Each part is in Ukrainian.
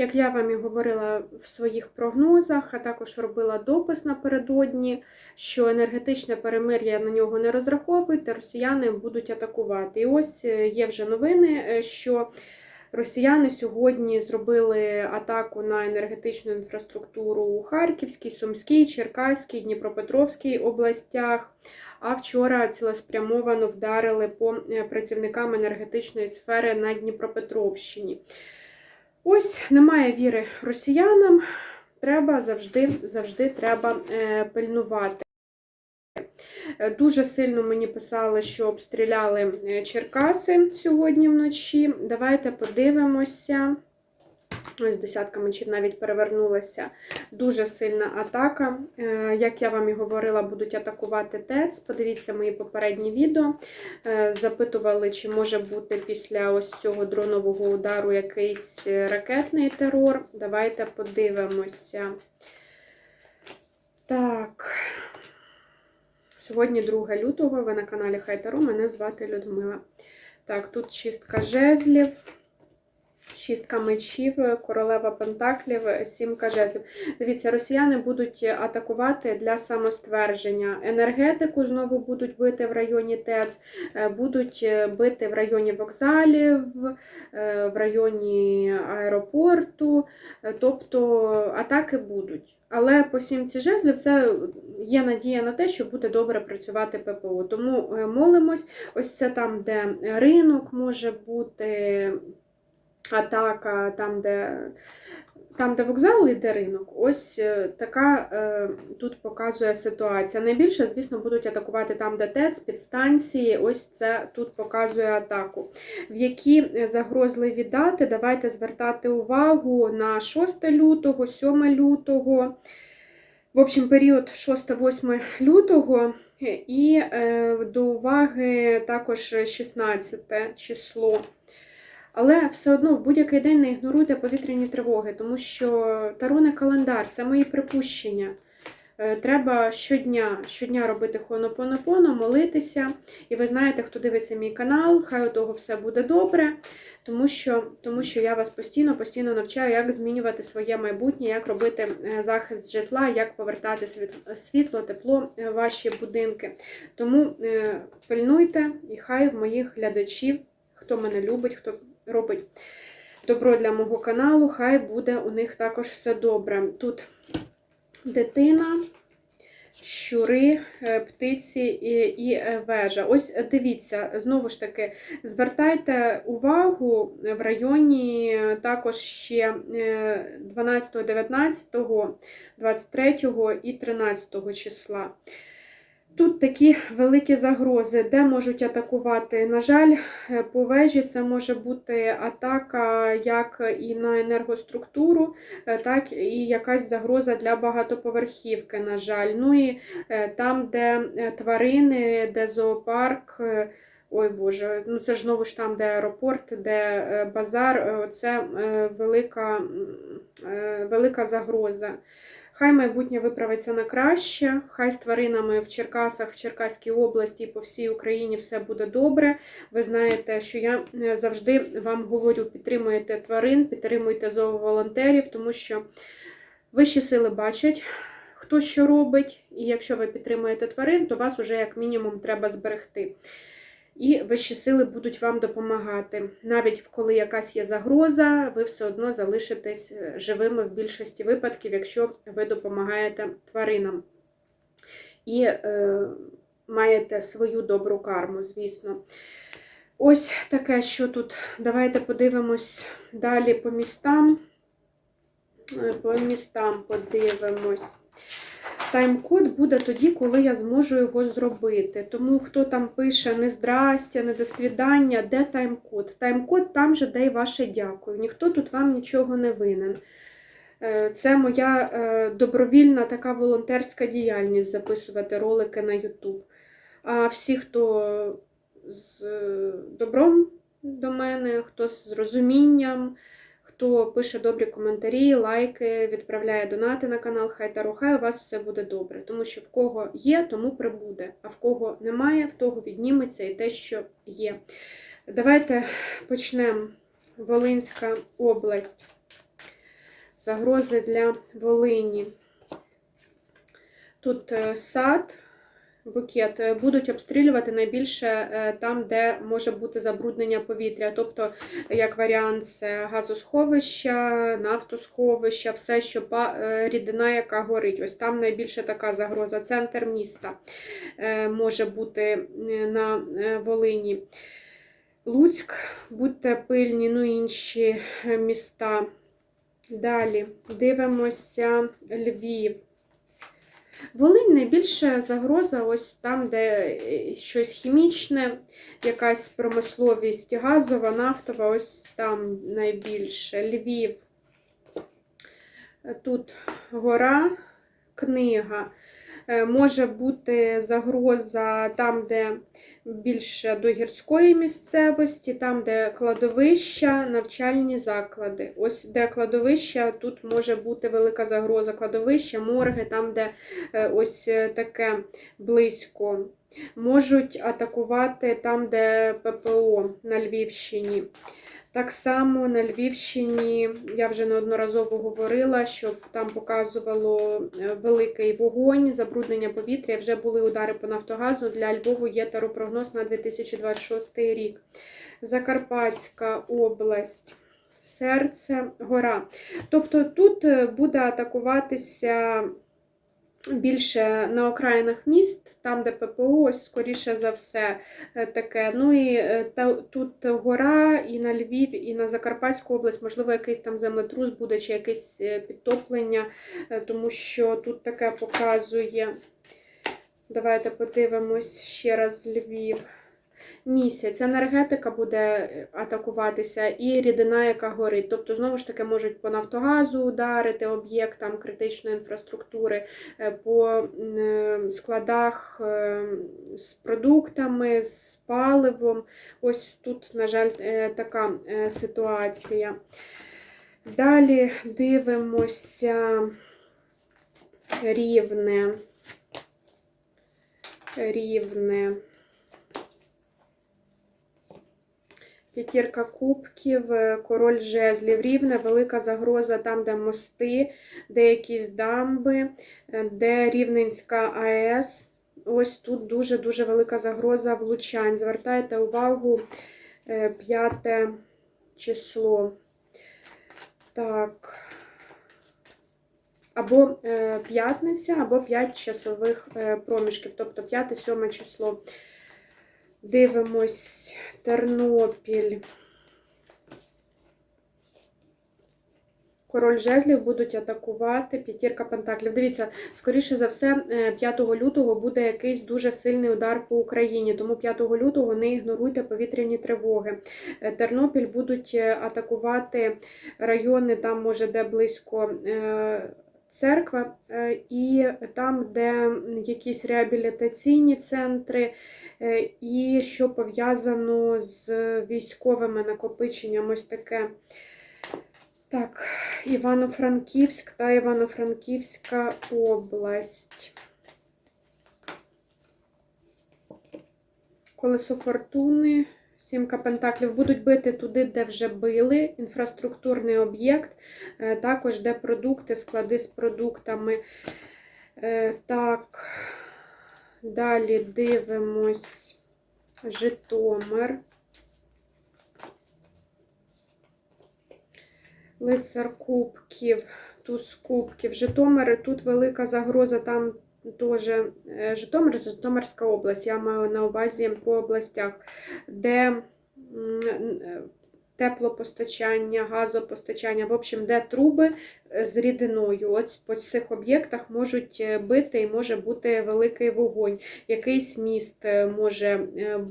Як я вам і говорила в своїх прогнозах, а також робила допис напередодні, що енергетичне перемир'я на нього не розраховуйте, росіяни будуть атакувати. І ось е, є вже новини, е, що росіяни сьогодні зробили атаку на енергетичну інфраструктуру у Харківській, Сумській, Черкаській, Дніпропетровській областях. А вчора цілеспрямовано вдарили по е, працівникам енергетичної сфери на Дніпропетровщині. Ось немає віри росіянам. Треба завжди, завжди треба е, пильнувати. Е, Дуже сильно мені писали, що обстріляли е, Черкаси сьогодні вночі. Давайте подивимося. Ось десятка мечів навіть перевернулася. Дуже сильна атака. Е, Як я вам і говорила, будуть атакувати ТЕЦ. Подивіться мої попередні відео. Е, Запитували, чи може бути після ось цього дронового удару якийсь е, ракетний терор. Давайте подивимося. Так. Сьогодні 2 лютого. Ви на каналі Хайтару. Мене звати Людмила. Так, тут чистка жезлів. Шістка мечів, королева пентаклів, сімка жезлів. Дивіться, росіяни будуть атакувати для самоствердження. Енергетику знову будуть бити в районі ТЕЦ, е, будуть бити в районі вокзалів, е, в районі аеропорту. Е, Тобто атаки будуть. Але по сімці жезлів це є надія на те, що буде добре працювати ППО. Тому е, молимось. Ось це там, де ринок може бути атака, там, де там, де вокзал і де ринок, ось е, така е, тут показує ситуація. Найбільше, звісно, будуть атакувати там, де ТЕЦ, підстанції. Ось це тут показує атаку. В які загрозливі дати давайте звертати увагу на 6 лютого, 7 лютого. В общем, період 6-8 лютого і е, до уваги також 16 число. Але все одно в будь-який день не ігноруйте повітряні тривоги, тому що Таро не календар, це мої припущення. Е, Треба щодня щодня робити хонопонопоно, молитися. І ви знаєте, хто дивиться мій канал, хай у того все буде добре, тому що тому що я вас постійно постійно навчаю, як змінювати своє майбутнє, як робити е, захист житла, як повертати світло, тепло в ваші будинки. Тому е, пильнуйте, і хай в моїх глядачів, хто мене любить, хто робить добро для мого каналу, хай буде у них також все добре. Тут дитина, щури, е, птиці і, і е, вежа. Ось дивіться, знову ж таки, звертайте увагу в районі також ще 12, 19, 23 і 13 числа. Тут такі великі загрози, де можуть атакувати. На жаль, по вежі це може бути атака як і на енергоструктуру, так і якась загроза для багатоповерхівки, на жаль. Ну і е, там, де тварини, де зоопарк. Ой Боже, ну це ж знову ж там, де аеропорт, де е, базар, це велика, велика загроза. Хай майбутнє виправиться на краще, хай з тваринами в Черкасах, в Черкаській області і по всій Україні все буде добре. Ви знаєте, що я е, завжди вам говорю: підтримуйте тварин, підтримуйте зооволонтерів, тому що вищі сили бачать, хто що робить, і якщо ви підтримуєте тварин, то вас уже як мінімум треба зберегти. І вищі сили будуть вам допомагати. Навіть коли якась є загроза, ви все одно залишитесь е, живими в більшості випадків, якщо ви допомагаєте тваринам. І е, маєте свою добру карму, звісно. Ось таке, що тут. Давайте подивимось далі по містам. Е, По містам подивимось. Тайм-код буде тоді, коли я зможу його зробити. Тому хто там пише не здрастя, не до свідання, де тайм-код? Тайм-код там же, де й ваше дякую. Ніхто тут вам нічого не винен. Е, Це моя е, добровільна така волонтерська діяльність записувати ролики на YouTube. А всі, хто з е, добром до мене, хто з розумінням, хто пише добрі коментарі, лайки, відправляє донати на канал Хай Таро, хай у вас все буде добре. Тому що в кого є, тому прибуде. А в кого немає, в того відніметься і те, що є. Давайте почнемо. Волинська область. Загрози для Волині. Тут е, сад, букет. Е, Будуть обстрілювати найбільше е, там, де може бути забруднення повітря. Тобто, як варіант, це газосховища, нафтосховища, все, що е, рідина, яка горить. Ось там найбільше така загроза. Центр міста може бути на Волині. Луцьк, будьте пильні, ну інші міста. Далі дивимося Львів. Волинь найбільша загроза ось там, де е, щось хімічне, якась промисловість газова, нафтова, ось там найбільше. Львів. Тут гора, книга. Е, Може бути загроза там, де більше до гірської місцевості, там, де кладовища, навчальні заклади. Ось де кладовища, тут може бути велика загроза. Кладовища, морги, там, де е, ось е, таке близько. Можуть атакувати там, де ППО на Львівщині. Так само на Львівщині я вже неодноразово говорила, що там показувало е, великий вогонь, забруднення повітря. Вже були удари по Нафтогазу. Для Львову є теропрогноз на 2026 рік. Закарпатська область, серце, гора. Тобто тут е, буде атакуватися більше на окраїнах міст, там, де ППО, ось, скоріше за все, е, таке. Ну і е, та, тут гора, і на Львів, і на Закарпатську область, можливо, якийсь там землетрус буде, чи якесь е, підтоплення, тому що тут таке показує. Давайте подивимось ще раз Львів. Місяць, енергетика буде е, атакуватися, і рідина, яка горить. Тобто, знову ж таки, можуть по Нафтогазу ударити об'єктам критичної інфраструктури, е, по е, складах з продуктами, з паливом. Ось тут, на жаль, така ситуація. Далі дивимося рівне. Рівне. П'ятірка кубків, е, король жезлів, рівне, велика загроза там, де мости, де якісь дамби, е, де Рівненська АЕС. Ось тут дуже-дуже велика загроза влучань. Звертайте увагу, е, п'яте число. Так. Або п'ятниця, або 5 часових проміжків, тобто 5-7 число. Дивимось Тернопіль. Король жезлів будуть атакувати п'ятірка пентаклів. Дивіться, скоріше за все, е, 5 лютого буде якийсь дуже сильний удар по Україні. Тому 5 лютого не ігноруйте повітряні тривоги. Е, Тернопіль будуть е, атакувати райони, там може де близько. Церква е, і там, де якісь реабілітаційні центри, е, і що пов'язано з військовими накопиченням, ось таке. Так, Івано-Франківськ та Івано-Франківська область. Колесо фортуни, сімка пентаклів будуть бити туди, де вже били. Інфраструктурний об'єкт, е, також де продукти, склади з продуктами. Е, Так, далі дивимось Житомир. Лицар кубків, туз кубків, Житомир, тут велика загроза, там теж е, Житомир, Житомирська область, я маю на увазі по областях, де е, теплопостачання, газопостачання, в общем, де труби е, з рідиною. Ось по цих об'єктах можуть е, бити і може бути великий вогонь, якийсь міст може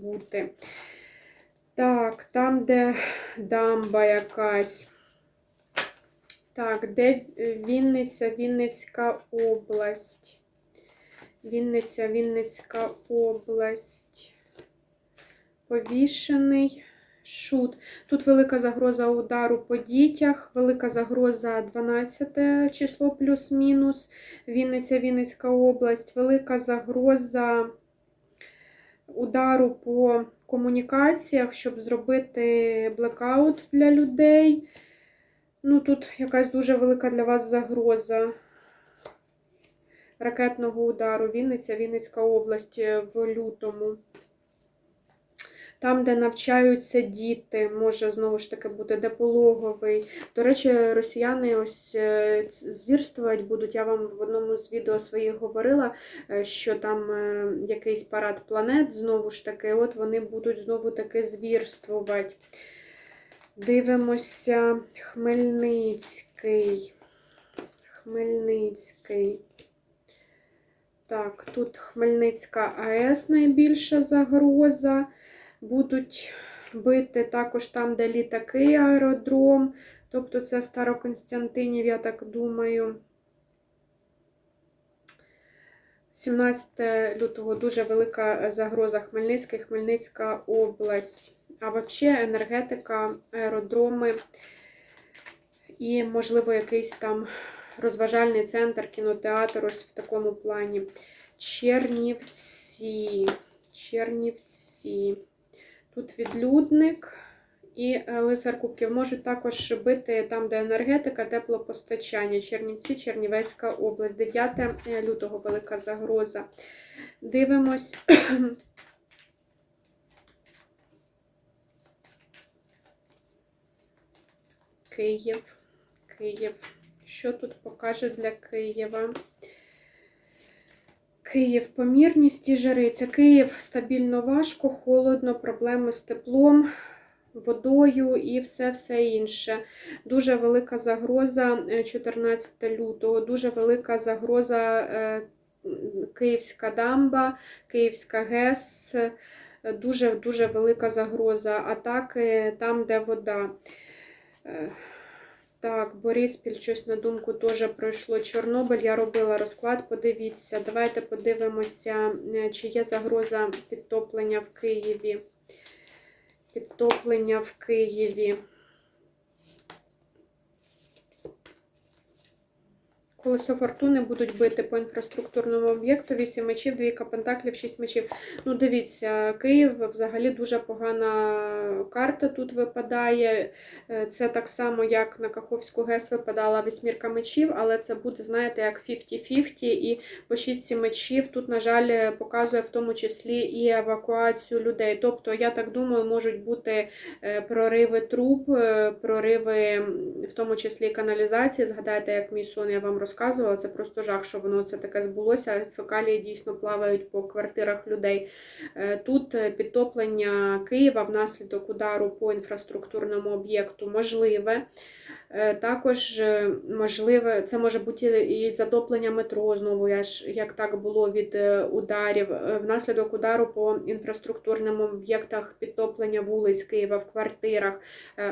бути. Так, там, де дамба якась. Так, де Вінниця, Вінницька область. Вінниця, Вінницька область. Повішений шут. Тут велика загроза удару по дітях, велика загроза 12 число плюс-мінус. Вінниця, Вінницька область, велика загроза удару по комунікаціях, щоб зробити блекаут для людей. Ну, тут якась дуже велика для вас загроза ракетного удару. Вінниця, Вінницька область е, в лютому. Там, де навчаються діти, може знову ж таки бути де пологовий. До речі, росіяни ось е, звірствувати будуть. Я вам в одному з відео своїх говорила, е, що там якийсь парад планет, знову ж таки, от вони будуть знову таки звірствувати. Дивимося Хмельницький. Хмельницький. Так, тут Хмельницька АЕС найбільша загроза. Будуть бити також там, де літаки, аеродром. Тобто це Староконстантинів, я так думаю. 17 лютого дуже велика загроза Хмельницький, Хмельницька область. А взагалі енергетика, аеродроми і, можливо, якийсь там розважальний центр, кінотеатр, ось в такому плані. Чернівці. Чернівці. Тут відлюдник і е, лицар кубків можуть також бити там, де енергетика, теплопостачання. Чернівці, Чернівецька область. 9 лютого велика загроза. Дивимось. Київ. Київ. Що тут покаже для Києва? Київ, помірність і жариця. Київ стабільно важко, холодно, проблеми з теплом, водою і все-все інше. Дуже велика загроза е, 14 лютого, дуже велика загроза е, Київська дамба, Київська ГЕС. е, Дуже дуже велика загроза атаки там, де вода. Так, Бориспіль, щось на думку теж пройшло. Чорнобиль, я робила розклад, подивіться. Давайте подивимося, е, чи є загроза підтоплення в Києві. Підтоплення в Києві. Колесо фортуни будуть бити по інфраструктурному об'єкту. 8 мечів, двійка пентаклів, 6 мечів. Ну, дивіться, Київ взагалі дуже погана карта тут випадає. Е, Це так само, як на Каховську ГЕС випадала вісьмірка мечів, але це буде, знаєте, як 50-50 і по 6 мечів. Тут, на жаль, показує в тому числі і евакуацію людей. Тобто, я так думаю, можуть бути е, прориви труб, е, прориви, в тому числі каналізації. Згадайте, як мій сон я вам розказувала, це просто жах, що воно це таке збулося. Фекалії дійсно плавають по квартирах людей. Е, Тут е, підтоплення Києва внаслідок удару по інфраструктурному об'єкту можливе. Е, Також е, можливе, це може бути і затоплення метро знову, як так було від е, ударів. Внаслідок удару по інфраструктурним об'єктах підтоплення вулиць Києва в квартирах.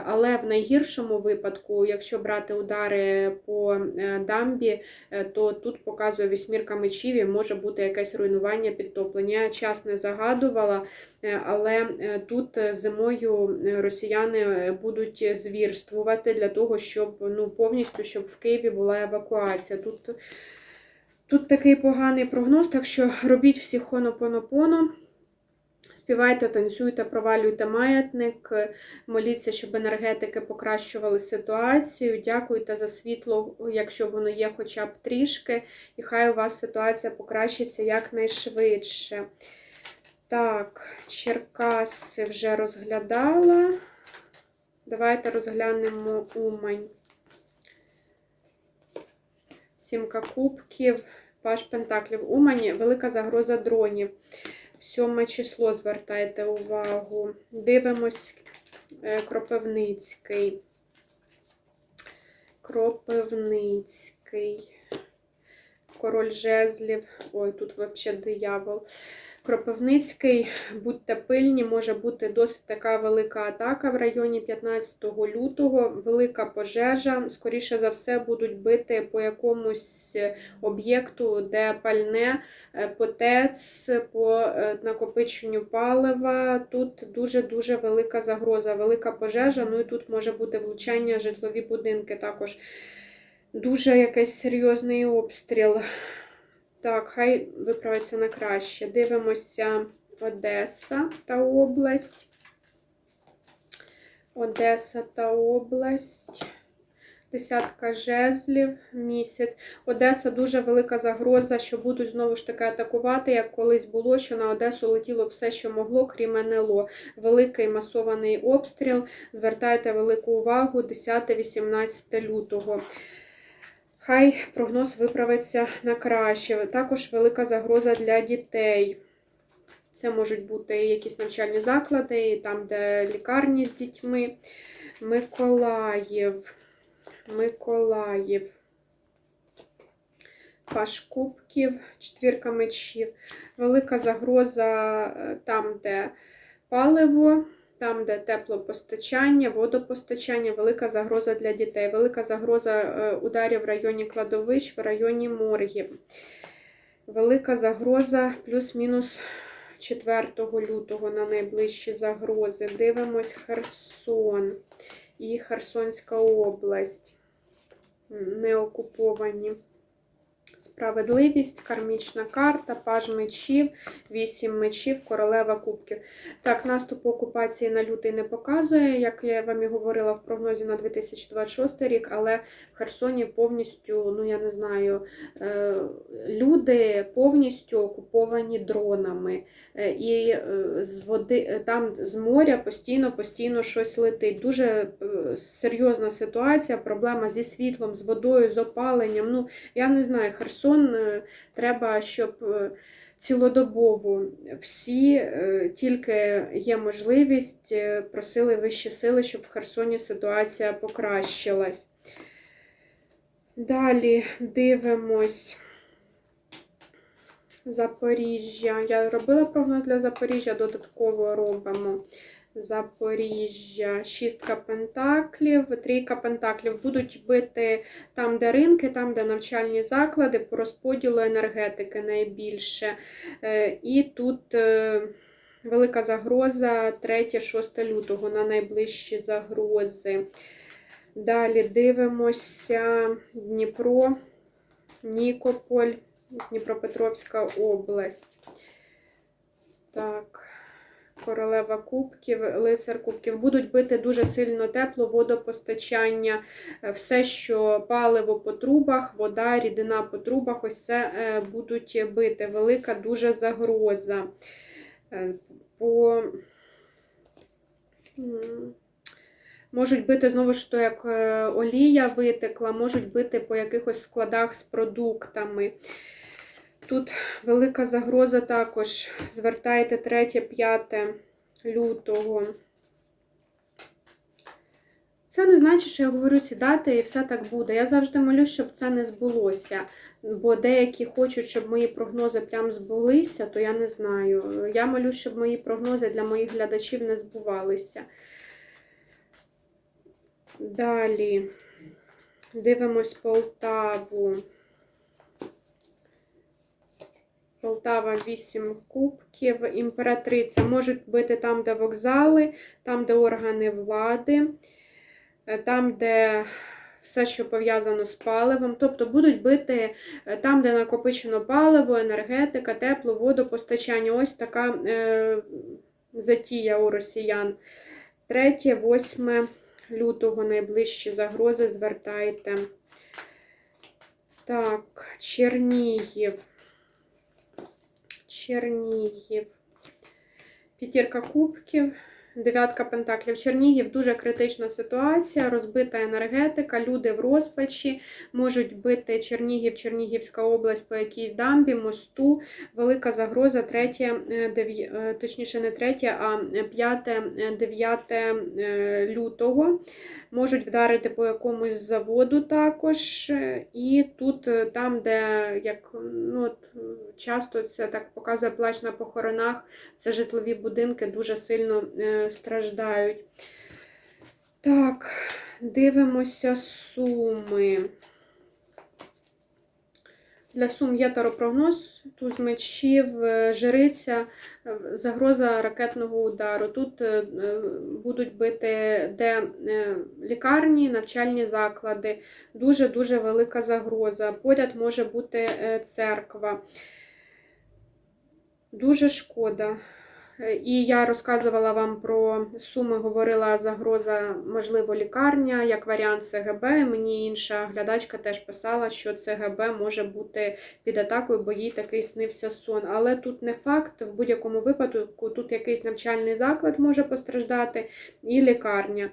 Але в найгіршому випадку, якщо брати удари по дамбі, то тут показує вісьмірка мечів і може бути якесь руйнування підтоплення. Час не загадувала, але тут зимою росіяни будуть звірствувати для того, щоб ну, повністю щоб в Києві була евакуація. Тут, тут такий поганий прогноз, так що робіть всі хонопонопоно. Співайте, танцюйте, провалюйте маятник, моліться, щоб енергетики покращували ситуацію. Дякуйте за світло, якщо воно є хоча б трішки, і хай у вас ситуація покращиться якнайшвидше. Так, Черкаси вже розглядала. Давайте розглянемо Умань. Сімка кубків, паш пентаклів. Умані велика загроза дронів. Сьоме число звертайте увагу. Дивимось е, Кропивницький. Кропивницький. Король жезлів. Ой, тут взагалі диявол. Кропивницький, будьте пильні, може бути досить така велика атака в районі 15 лютого, велика пожежа. Скоріше за все, будуть бити по якомусь об'єкту, де пальне, е, по ТЕЦ, по накопиченню палива. Тут дуже-дуже велика загроза, велика пожежа. Ну і тут може бути влучання, житлові будинки також. Дуже якийсь серйозний обстріл. Так, хай виправиться на краще. Дивимося Одеса та область. Одеса та область. Десятка жезлів, місяць. Одеса дуже велика загроза, що будуть знову ж таки атакувати, як колись було, що на Одесу летіло все, що могло, крім НЛО. Великий масований обстріл. Звертайте велику увагу 10-18 лютого. Хай прогноз виправиться на краще. Також велика загроза для дітей. Це можуть бути якісь навчальні заклади, там, де лікарні з дітьми. Миколаїв. Миколаїв. Паш кубків, четвірка мечів. Велика загроза е, там, де паливо, там, де теплопостачання, водопостачання, велика загроза для дітей, велика загроза е, ударів в районі кладовищ, в районі моргів. Велика загроза плюс-мінус 4 лютого на найближчі загрози. Дивимось Херсон і Херсонська область. Не окуповані. Справедливість, кармічна карта, паж мечів, вісім мечів, королева кубків. Так, наступ окупації на лютий не показує, як я вам і говорила в прогнозі на 2026 рік, але в Херсоні повністю, ну я не знаю, е, люди повністю окуповані дронами. Е, І е, з води, там з моря постійно постійно щось летить. Дуже серйозна ситуація, проблема зі світлом, з водою, з опаленням. Ну, я не знаю, Херсон е, треба, щоб е, цілодобово всі, е, тільки є можливість, просили вищі сили, щоб в Херсоні ситуація покращилась. Далі дивимось. Запоріжжя. Я робила прогноз для Запоріжжя, додатково робимо. Запоріжжя, шістка пентаклів, трійка пентаклів будуть бити там, де ринки, там, де навчальні заклади, по розподілу енергетики найбільше. Е, І тут е, велика загроза 3-6 лютого на найближчі загрози. Далі дивимося Дніпро, Нікополь, Дніпропетровська область. Так. Королева кубків, лицар кубків. Будуть бити дуже сильно тепло, водопостачання, е, все, що паливо по трубах, вода, рідина по трубах, ось це е, будуть бити. Велика дуже загроза. Е, По... Можуть бити знову ж то, як олія витекла, можуть бити по якихось складах з продуктами. Тут велика загроза також. Звертайте 3-5 лютого. Це не значить, що я говорю ці дати і все так буде. Я завжди молюсь, щоб це не збулося. Бо деякі хочуть, щоб мої прогнози прям збулися, то я не знаю. Я молюсь, щоб мої прогнози для моїх глядачів не збувалися. Далі дивимось Полтаву. Полтава 8 кубків, імператриця можуть бити там, де вокзали, там, де органи влади, е, там, де все, що пов'язано з паливом. Тобто будуть бити е, там, де накопичено паливо, енергетика, тепло, водопостачання. Ось така е, затія у росіян. 3-8 лютого найближчі загрози звертайте. Так, Чернігів. Чернігів. П'ятірка кубків, дев'ятка пентаклів. Чернігів дуже критична ситуація, розбита енергетика, люди в розпачі, можуть бити Чернігів, Чернігівська область по якійсь дамбі, мосту. Велика загроза, третє, е, дев'я- е, точніше, не третє, а 5-9 лютого. Можуть вдарити по якомусь заводу також. Е, І тут, е, там, де як ну, от, е, часто це так показує плач на похоронах, це житлові будинки дуже сильно е, страждають. Так, дивимося суми. Для сум є таропрогноз, туз мечів, е, жриця, е, загроза ракетного удару. Тут е, будуть бити де лікарні, навчальні заклади. Дуже-дуже велика загроза. Поряд може бути церква. Дуже шкода. Е, І я розказувала вам про суми, говорила загроза, можливо, лікарня, як варіант ЦГБ. Мені інша глядачка теж писала, що ЦГБ може бути під атакою, бо їй такий снився сон. Але тут не факт. В будь-якому випадку тут якийсь навчальний заклад може постраждати і лікарня.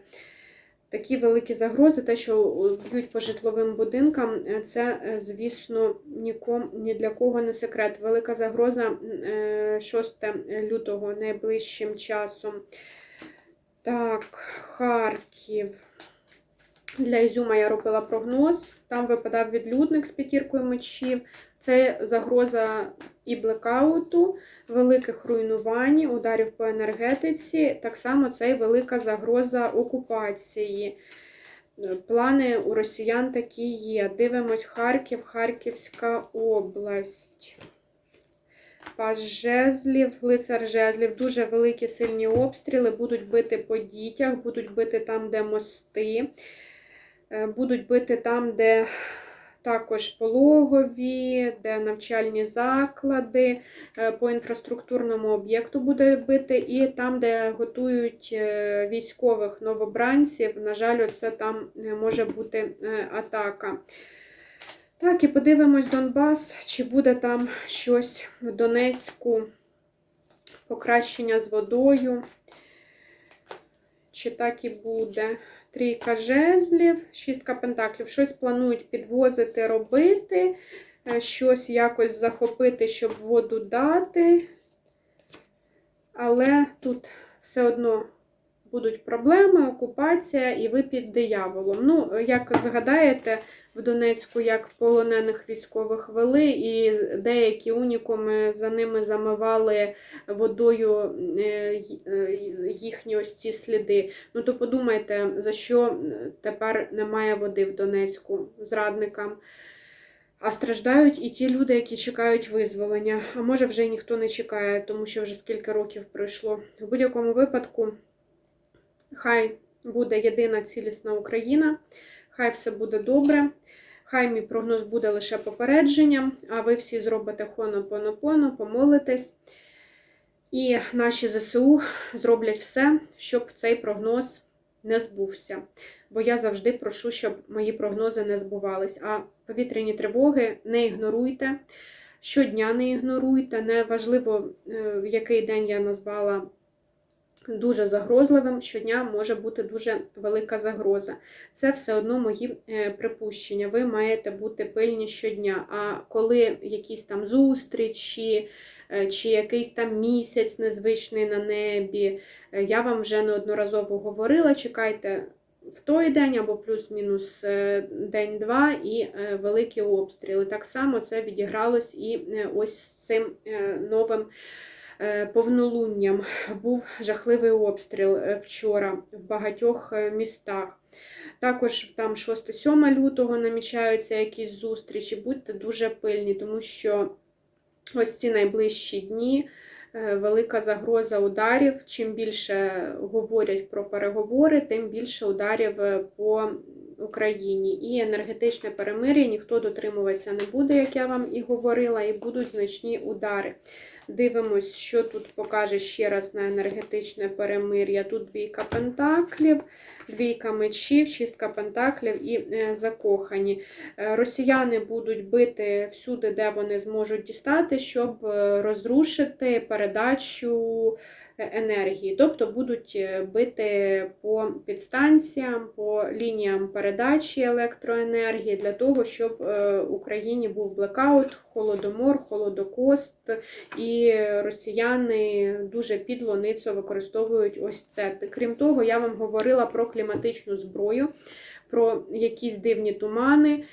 Такі великі загрози, те, що б'ють по житловим будинкам, е, це, е, звісно, нікому ні для кого не секрет. Велика загроза е, 6 лютого найближчим часом. Так, Харків. Для Ізюма я робила прогноз. Там випадав відлюдник з п'ятіркою мечів. Це загроза і блекауту, великих руйнувань, ударів по енергетиці. Так само це і велика загроза окупації. Плани у росіян такі є. Дивимось Харків, Харківська область. Пас жезлів, лицар жезлів, дуже великі сильні обстріли, будуть бити по дітях, будуть бити там, де мости, е, будуть бити там, де також пологові, де навчальні заклади, е, по інфраструктурному об'єкту буде бити, і там, де готують е, військових новобранців, на жаль, це там е, може бути атака. Так, і подивимось Донбас, чи буде там щось в Донецьку, покращення з водою, чи так і буде. Трійка жезлів, шістка пентаклів. Щось планують підвозити, робити, щось якось захопити, щоб воду дати. Але тут все одно будуть проблеми, окупація, і ви під дияволом. Ну, як згадаєте, в Донецьку як полонених військових вели, і деякі унікуми за ними замивали водою їхні ось ці сліди. Ну, то подумайте, за що тепер немає води в Донецьку зрадникам. А страждають і ті люди, які чекають визволення. А може вже ніхто не чекає, тому що вже скільки років пройшло. В будь-якому випадку. Хай буде єдина цілісна Україна, хай все буде добре, хай мій прогноз буде лише попередженням, а ви всі зробите хонопонопоно, помолитесь. І наші ЗСУ зроблять все, щоб цей прогноз не збувся. Бо я завжди прошу, щоб мої прогнози не збувались. А повітряні тривоги не ігноруйте. Щодня не ігноруйте. Неважливо, який день я назвала дуже загрозливим, щодня може бути дуже велика загроза. Це все одно мої припущення. Ви маєте бути пильні щодня. А коли якісь там зустрічі, чи якийсь там місяць незвичний на небі, я вам вже неодноразово говорила, чекайте. В той день або плюс-мінус день-два і великі обстріли. Так само це відігралось і ось з цим новим повнолунням. Був жахливий обстріл вчора в багатьох містах. Також там 6-7 лютого намічаються якісь зустрічі. Будьте дуже пильні, тому що ось ці найближчі дні. Велика загроза ударів. Чим більше говорять про переговори, тим більше ударів по Україні. І енергетичне перемир'я ніхто дотримуватися не буде, як я вам і говорила, і будуть значні удари. Дивимось, що тут покаже ще раз на енергетичне перемир'я. Тут двійка пентаклів, двійка мечів, шістка пентаклів і закохані. Росіяни будуть бити всюди, де вони зможуть дістати, щоб розрушити передачу енергії. Тобто будуть бити по підстанціям, по лініям передачі електроенергії для того, щоб в Україні був блекаут, холодомор, холодокост, і росіяни дуже підло ницо використовують ось це. Крім того, я вам говорила про кліматичну зброю. Про якісь дивні тумани.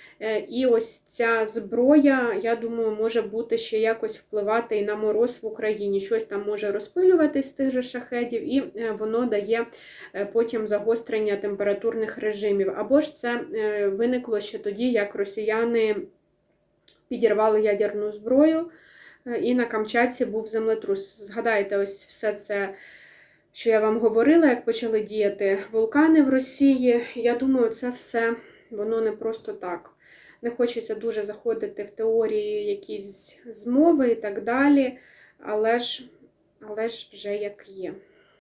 І ось ця зброя, я думаю, може бути ще якось впливати і на мороз в Україні. Щось там може розпилюватись з тих же шахедів, і воно дає потім загострення температурних режимів. Або ж це виникло ще тоді, як росіяни підірвали ядерну зброю, і на Камчатці був землетрус. Згадайте, ось все це. Що я вам говорила, як почали діяти вулкани в Росії. Я думаю, це все воно не просто так. Не хочеться дуже заходити в теорії, якісь змови і так далі. Але ж але ж вже як є.